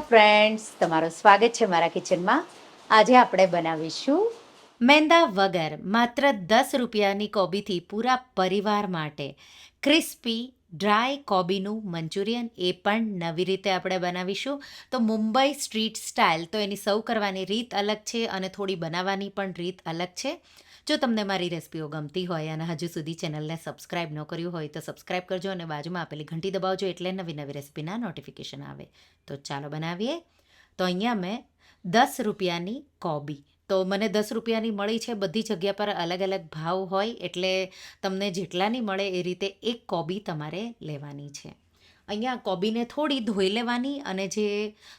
Friends તમારું સ્વાગત છે મારા કિચનમાં. આજે આપણે બનાવીશું મેંદા વગર માત્ર દસ રૂપિયાની કોબીથી પૂરા પરિવાર માટે ક્રિસ્પી ડ્રાય કોબીનું મંચુરિયન એ પણ નવી રીતે આપણે બનાવીશું. તો મુંબઈ સ્ટ્રીટ સ્ટાઇલ તો એની સૌ કરવાની રીત અલગ છે અને થોડી બનાવવાની પણ રીત અલગ છે. જો તમને મારી રેસિપીઓ ગમતી હોય અને હજુ સુધી ચેનલને સબસ્ક્રાઇબ ન કર્યું હોય તો સબસ્ક્રાઇબ કરજો અને બાજુમાં આપેલી ઘંટી દબાવજો એટલે નવી નવી રેસિપીના નોટિફિકેશન આવે. તો ચાલો બનાવીએ. તો અહીંયા મેં દસ રૂપિયાની કોબી તો મને દસ રૂપિયાની મળી છે, બધી જગ્યા પર અલગ અલગ ભાવ હોય એટલે તમને જેટલાની મળે એ રીતે એક કોબી તમારે લેવાની છે. અહીંયા કોબીને થોડી ધોઈ લેવાની અને જે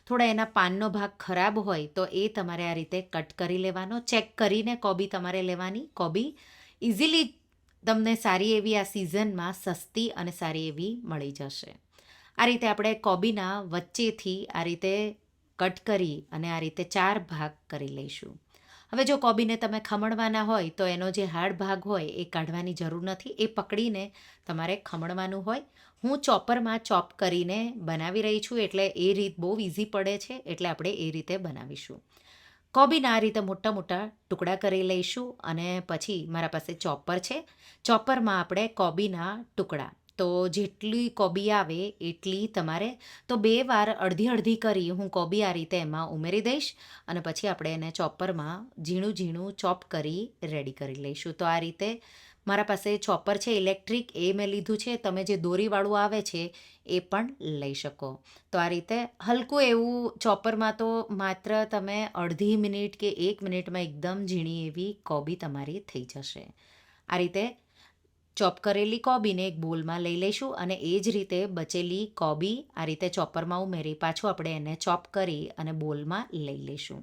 થોડા એના પાનનો ભાગ ખરાબ હોય તો એ તમારે આ રીતે કટ કરી લેવાનો, ચેક કરીને કોબી તમારે લેવાની. કોબી ઇઝીલી તમને સારી એવી આ સિઝનમાં સસ્તી અને સારી એવી મળી જશે. આ રીતે આપણે કોબીના વચ્ચેથી આ રીતે કટ કરી અને આ રીતે ચાર ભાગ કરી લઈશું. હવે જો કોબીને તમે ખમણવાના હોય તો એનો જે હાર્ડ ભાગ હોય એ કાઢવાની જરૂર નથી. એ પકડીને તમારે ખમણવાનું હોય. હું ચોપરમાં ચોપ કરીને બનાવી રહી છું એટલે એ રીત બહુ ઇઝી પડે છે એટલે આપણે એ રીતે બનાવીશું. કોબીના આ રીતે મોટા મોટા ટુકડા કરી લઈશું અને પછી મારા પાસે ચોપર છે. ચોપરમાં આપણે કોબીના ટુકડા તો જેટલી કોબી આવે એટલી તમારે તો બે વાર અડધી અડધી કરી હું કોબી આ રીતે એમાં ઉમેરી દઈશ અને પછી આપણે એને ચોપરમાં ઝીણું ઝીણું ચોપ કરી રેડી કરી લઈશું. તો આ રીતે મારા પાસે ચોપર છે ઇલેક્ટ્રિક એ મેં લીધું છે. તમે જે દોરીવાળું આવે છે એ પણ લઈ શકો. તો આ રીતે હલકું એવું ચોપરમાં તો માત્ર તમે અડધી મિનિટ કે એક મિનિટમાં એકદમ ઝીણી એવી કોબી તમારી થઈ જશે. આ રીતે ચોપ કરેલી કોબીને એક બોલમાં લઈ લઈશું અને એ જ રીતે બચેલી કોબી આ રીતે ચોપરમાં ઉમેરી પાછું આપણે એને ચોપ કરી અને બોલમાં લઈ લઈશું.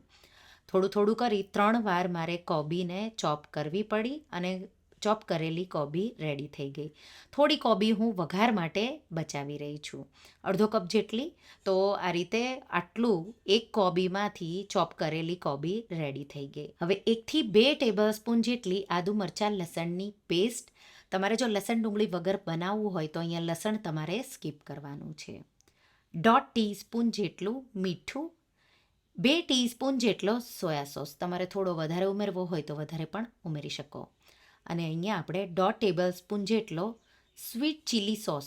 થોડું થોડું કરી ત્રણ વાર મારે કોબીને ચોપ કરવી પડી અને ચોપ કરેલી કોબી રેડી થઈ ગઈ. થોડી કોબી હું વઘાર માટે બચાવી રહી છું. અડધો કપ જેટલી, તો આ રીતે આટલું એક કોબીમાંથી ચોપ કરેલી કોબી રેડી થઈ ગઈ. હવે એકથી બે ટેબલ સ્પૂન જેટલી આદુ મરચાં લસણની પેસ્ટ તમારે જો લસણ ડુંગળી વગર બનાવવું હોય તો અહીંયા લસણ તમારે સ્કીપ કરવાનું છે. દોઢ ટીસ્પૂન જેટલું મીઠું, બે ટીસ્પૂન જેટલો સોયા સોસ. તમારે થોડો વધારે ઉમેરવો હોય તો વધારે પણ ઉમેરી શકો. અને અહીંયા આપણે દોઢ ટેબલ સ્પૂન જેટલો સ્વીટ ચીલી સોસ.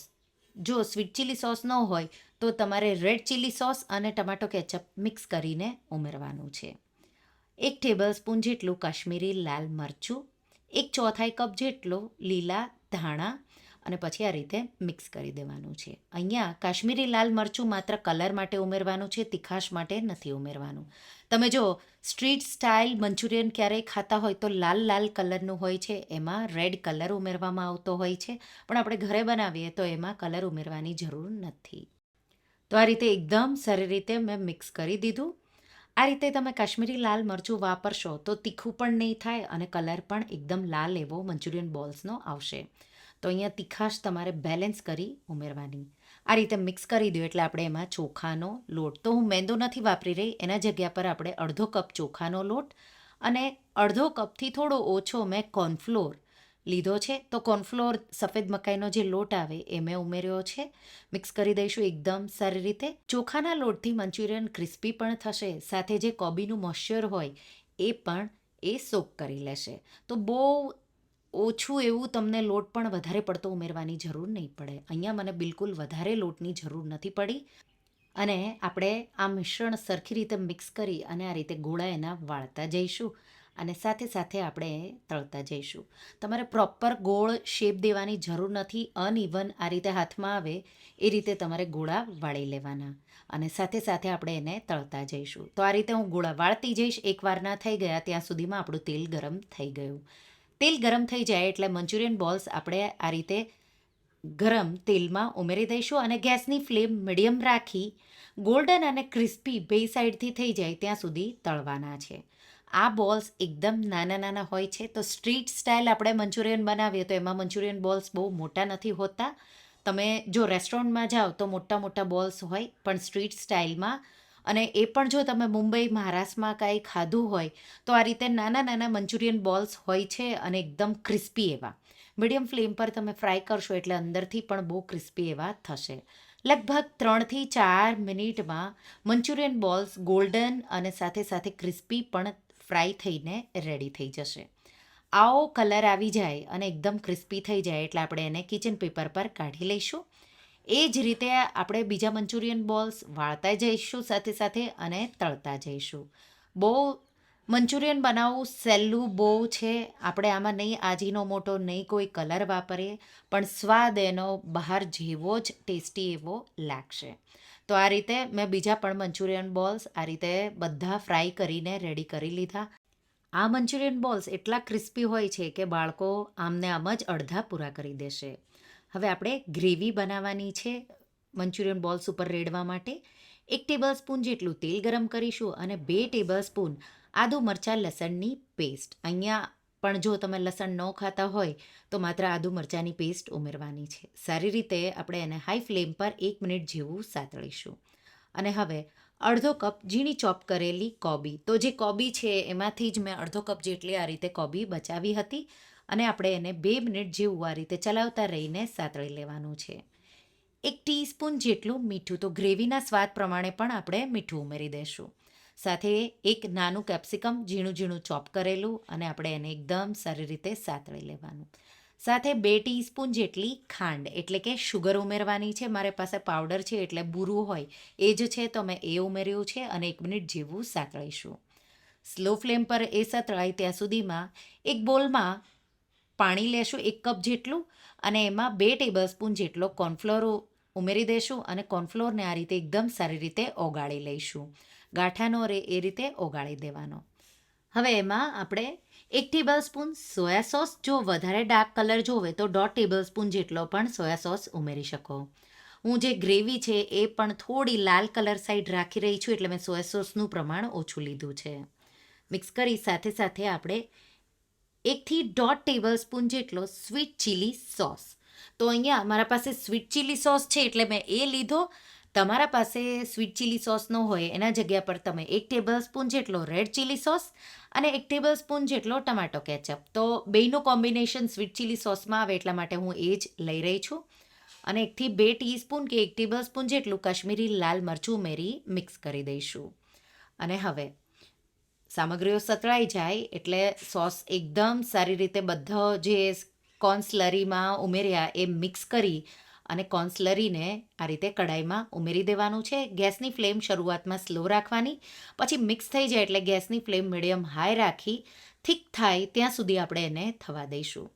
જો સ્વીટ ચીલી સોસ ન હોય તો તમારે રેડ ચીલી સોસ અને ટમાટો કેચઅપ મિક્સ કરીને ઉમેરવાનું છે. એક ટેબલ સ્પૂન જેટલું કાશ્મીરી લાલ મરચું એક ચોથાઈ કપ જેટલો લીલા ધાણા અને પછી આ રીતે મિક્સ કરી દેવાનું છે. અહીંયા કાશ્મીરી લાલ મરચું માત્ર કલર માટે ઉમેરવાનું છે, તીખાશ માટે નથી ઉમેરવાનું. તમે જો સ્ટ્રીટ સ્ટાઇલ મંચુરિયન ક્યારેય ખાતા હોય તો લાલ લાલ કલરનું હોય છે, એમાં રેડ કલર ઉમેરવામાં આવતો હોય છે, પણ આપણે ઘરે બનાવીએ તો એમાં કલર ઉમેરવાની જરૂર નથી. તો આ રીતે એકદમ સારી રીતે મેં મિક્સ કરી દીધું. આ રીતે તમે કાશ્મીરી લાલ મરચું વાપરશો તો તીખું પણ નહીં થાય અને કલર પણ એકદમ લાલ એવો મંચુરિયન બોલ્સનો આવશે. તો અહીંયા તીખાશ તમારે બેલેન્સ કરી ઉમેરવાની. આ રીતે મિક્સ કરી દો એટલે આપણે એમાં ચોખાનો લોટ, તો હું મેંદો નથી વાપરી રહી, એના જગ્યા પર આપણે અડધો કપ ચોખાનો લોટ અને અડધો કપથી થોડો ઓછો મેં કોર્નફ્લોર લીધો છે. તો કોર્નફ્લોર સફેદ મકાઈનો જે લોટ આવે એ મેં ઉમેર્યો છે. મિક્સ કરી દઈશું એકદમ સારી રીતે. ચોખાના લોટથી મંચુરિયન ક્રિસ્પી પણ થશે. સાથે જે કોબીનું મોઇશ્ચર હોય એ પણ એ સોક કરી લેશે. તો બહુ ઓછું એવું તમને લોટ પણ વધારે પડતો ઉમેરવાની જરૂર નહીં પડે. અહીંયા મને બિલકુલ વધારે લોટની જરૂર નથી પડી. અને આપણે આ મિશ્રણ સરખી રીતે મિક્સ કરી અને આ રીતે ગોળા એના વાળતા જઈશું. અને સાથે સાથે આપણે તળતા જઈશું. તમારે પ્રોપર ગોળ શેપ દેવાની જરૂર નથી અનઇવન આ રીતે હાથમાં આવે, એ રીતે તમારે ગોળા વાળી લેવાના. અને સાથે સાથે આપણે એને તળતા જઈશું. તો આ રીતે હું ગોળા વાળતી જઈશ એકવાર ના થઈ ગયા, ત્યાં સુધીમાં આપણું તેલ ગરમ થઈ ગયું. તેલ ગરમ થઈ જાય એટલે મંચુરિયન બોલ્સ આપણે આ રીતે ગરમ તેલમાં ઉમેરી દઈશું અને ગેસની ફ્લેમ મીડિયમ રાખી, ગોલ્ડન અને ક્રિસ્પી બે સાઈડથી થઈ જાય ત્યાં સુધી તળવાના છે. આ બોલ્સ એકદમ નાના નાના હોય છે. તો સ્ટ્રીટ સ્ટાઇલ આપણે મંચુરિયન બનાવીએ તો એમાં મંચુરિયન બોલ્સ બહુ મોટા નથી હોતા. તમે જો રેસ્ટોરન્ટમાં જાઓ તો મોટા મોટા બોલ્સ હોય પણ સ્ટ્રીટ સ્ટાઇલમાં. અને એ પણ જો તમે મુંબઈ, મહારાષ્ટ્રમાં કાંઈ ખાધું હોય તો આ રીતે નાના નાના મંચુરિયન બોલ્સ હોય છે અને એકદમ ક્રિસ્પી એવા. મીડિયમ ફ્લેમ પર તમે ફ્રાય કરશો એટલે અંદરથી પણ બહુ ક્રિસ્પી એવા થશે. લગભગ ત્રણથી ચાર મિનિટમાં મંચુરિયન બોલ્સ ગોલ્ડન અને સાથે સાથે ક્રિસ્પી પણ ફ્રાય થઈને રેડી થઈ જશે. આવો કલર આવી જાય અને એકદમ ક્રિસ્પી થઈ જાય એટલે આપણે એને કિચન પેપર પર કાઢી લઈશું. એ જ રીતે આપણે બીજા મંચુરિયન બોલ્સ વાળતા જઈશું સાથે સાથે અને તળતા જઈશું. બહુ મંચુરિયન બનાવવું સહેલું બહુ છે. આપણે આમાં નહીં, આજીનો મોટો નહીં કોઈ કલર વાપરીએ, પણ સ્વાદ એનો બહાર જેવો જ ટેસ્ટી એવો લાગશે. તો આ રીતે મેં બીજા પણ મંચુરિયન બોલ્સ આ રીતે બધા ફ્રાય કરીને રેડી કરી લીધા. આ મંચુરિયન બોલ્સ એટલા ક્રિસ્પી હોય છે કે બાળકો આમને આમ જ અડધા પૂરા કરી દેશે. હવે આપણે ગ્રેવી બનાવવાની છે મંચુરિયન બોલ્સ ઉપર રેડવા માટે. એક ટેબલ સ્પૂન જેટલું તેલ ગરમ કરીશું અને બે ટેબલ સ્પૂન આદુ મરચાં લસણની પેસ્ટ. અહીંયા પણ જો તમે લસણ ન ખાતા હોય, તો માત્ર આદુ મરચાંની પેસ્ટ ઉમેરવાની છે. સારી રીતે આપણે એને હાઈ ફ્લેમ પર એક મિનિટ જેવું સાતળીશું. અને હવે અડધો કપ ઝીણી ચોપ કરેલી કોબી. તો જે કોબી છે, એમાંથી જ મેં અડધો કપ જેટલી આ રીતે કોબી બચાવી હતી અને આપણે એને બે મિનિટ જેવું આ રીતે ચલાવતા રહીને સાતળી લેવાનું છે. એક ટીસ્પૂન જેટલું મીઠું, તો ગ્રેવીના સ્વાદ પ્રમાણે પણ આપણે મીઠું ઉમેરી દઈશું સાથે એક નાનું કેપ્સિકમ ઝીણું ઝીણું ચોપ કરેલું અને આપણે એને એકદમ સારી રીતે સાતળી લેવાનું. સાથે બે ટીસ્પૂન જેટલી ખાંડ, એટલે કે શુગર ઉમેરવાની છે. મારી પાસે પાવડર છે એટલે બૂરું હોય, એ જ છે તો મેં એ ઉમેર્યું છે અને એક મિનિટ જેવું સાતળીશું. સ્લો ફ્લેમ પર એ સતળાય ત્યાં સુધીમાં એક બોલમાં પાણી લેશું, એક કપ જેટલું, અને એમાં બે ટેબલ સ્પૂન જેટલો કોર્નફ્લોર ઉમેરી દઈશું અને કોર્નફ્લોરને આ રીતે એકદમ સારી રીતે ઓગાળી લઈશું. ગાંઠાનો રે એ રીતે ઓગાળી દેવાનો. હવે એમાં આપણે એક ટેબલ સ્પૂન સોયા સોસ, જો વધારે ડાર્ક કલર જોવે તો દોઢ ટેબલ સ્પૂન જેટલો પણ સોયા સોસ ઉમેરી શકો. હું જે ગ્રેવી છે એ પણ થોડી લાલ કલર સાઈડ રાખી રહી છું એટલે મેં સોયા સોસનું પ્રમાણ ઓછું લીધું છે. મિક્સ કરી સાથે સાથે આપણે એકથી દોઢ ટેબલ સ્પૂન જેટલો સ્વીટ ચીલી સોસ તો અહીંયા મારા પાસે સ્વીટ ચીલી સોસ છે એટલે મેં એ લીધો. તમારા પાસે સ્વીટ ચીલી સોસ ન હોય એના જગ્યા પર તમે એક ટેબલ સ્પૂન જેટલો રેડ ચીલી સોસ અને એક ટેબલ સ્પૂન જેટલો ટમાટો કેચઅપ તો બેયનું કોમ્બિનેશન સ્વીટ ચીલી સોસમાં આવે એટલા માટે હું એ જ લઈ રહી છું. અને એકથી બે ટીસ્પૂન કે એક ટેબલ સ્પૂન જેટલું કાશ્મીરી લાલ મરચું ઉમેરી મિક્સ કરી દઈશું. અને હવે સામગ્રીઓ સતળાઈ જાય એટલે સોસ એકદમ સારી રીતે બધો જે કોર્ન સ્લરીમાં ઉમેર્યા એ મિક્સ કરી અને કોર્ન સ્લરીને આ રીતે કડાઈમાં ઉમેરી દેવાનું છે. ગેસની ફ્લેમ શરૂઆતમાં સ્લો રાખવાની, પછી મિક્સ થઈ જાય એટલે ગેસની ફ્લેમ મીડિયમ હાઈ રાખી થીક થાય ત્યાં સુધી આપણે એને થવા દઈશું.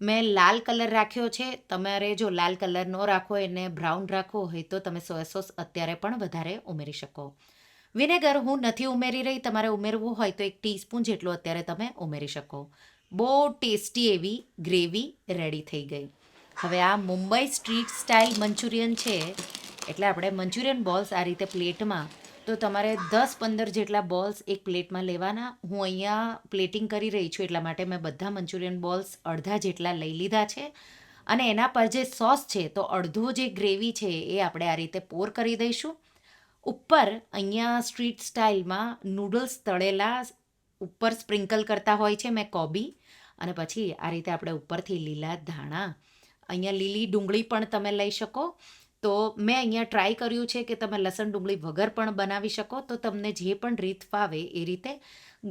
મેં લાલ કલર રાખ્યો છે. તમારે જો લાલ કલર ન રાખો, એને બ્રાઉન રાખવો હોય તો તમે સોયા સોસ અત્યારે પણ વધારે ઉમેરી શકો. વિનેગર હું નથી ઉમેરી રહી, તમારે ઉમેરવું હોય તો એક ટીસ્પૂન જેટલું અત્યારે તમે ઉમેરી શકો. બહુ ટેસ્ટી એવી ગ્રેવી રેડી થઈ ગઈ. હવે આ મુંબઈ સ્ટ્રીટ સ્ટાઇલ મંચુરિયન છે, એટલે આપણે મંચુરિયન બોલ્સ આ રીતે પ્લેટમાં, તો તમારે દસ પંદર જેટલા બોલ્સ એક પ્લેટમાં લેવાના. હું અહીંયા પ્લેટિંગ કરી રહી છું, એટલા માટે મેં બધા મંચુરિયન બોલ્સ અડધા જેટલા લઈ લીધા છે. અને એના પર જે સોસ છે, તો અડધો જે ગ્રેવી છે, એ આપણે આ રીતે પોર કરી દઈશું. ઉપર અહીંયા સ્ટ્રીટ સ્ટાઇલમાં નૂડલ્સ તળેલા ઉપર સ્પ્રિંકલ કરતા હોય છે મેં કોબી. અને પછી આ રીતે આપણે ઉપરથી લીલા ધાણા, અહીંયા લીલી ડુંગળી પણ તમે લઈ શકો. તો મેં અહીંયા ટ્રાય કર્યું છે કે તમે લસણ ડુંગળી વગર પણ બનાવી શકો. તો તમને જે પણ રીત ફાવે એ રીતે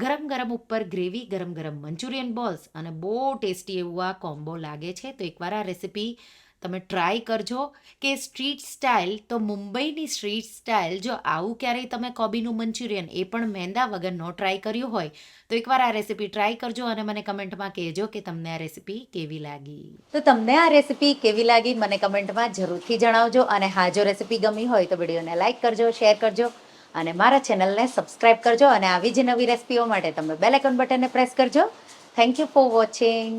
ગરમ ગરમ ઉપર ગ્રેવી, ગરમ ગરમ મંચુરિયન બોલ્સ અને બહુ ટેસ્ટી એવું આ કોમ્બો લાગે છે. તો એકવાર આ રેસીપી તમે ટ્રાય કરજો કે સ્ટ્રીટ સ્ટાઇલ તો મુંબઈની સ્ટ્રીટ સ્ટાઇલ જો આવું ક્યારેય તમે કોબીનું મંચુરિયન એ પણ મેંદા વગર નો ટ્રાય કર્યું હોય, તો એકવાર આ રેસીપી ટ્રાય કરજો અને મને કમેન્ટમાં કહેજો કે તમને આ રેસીપી કેવી લાગી. તો તમને આ રેસીપી કેવી લાગી મને કમેન્ટમાં જરૂરથી જણાવજો અને હા, જો રેસીપી ગમી હોય તો વિડીયોને લાઇક કરજો શેર કરજો અને મારા ચેનલને સબસ્ક્રાઇબ કરજો અને આવી જ નવી રેસીપીઓ માટે તમે બેલ બટનને પ્રેસ કરજો. Thank you for watching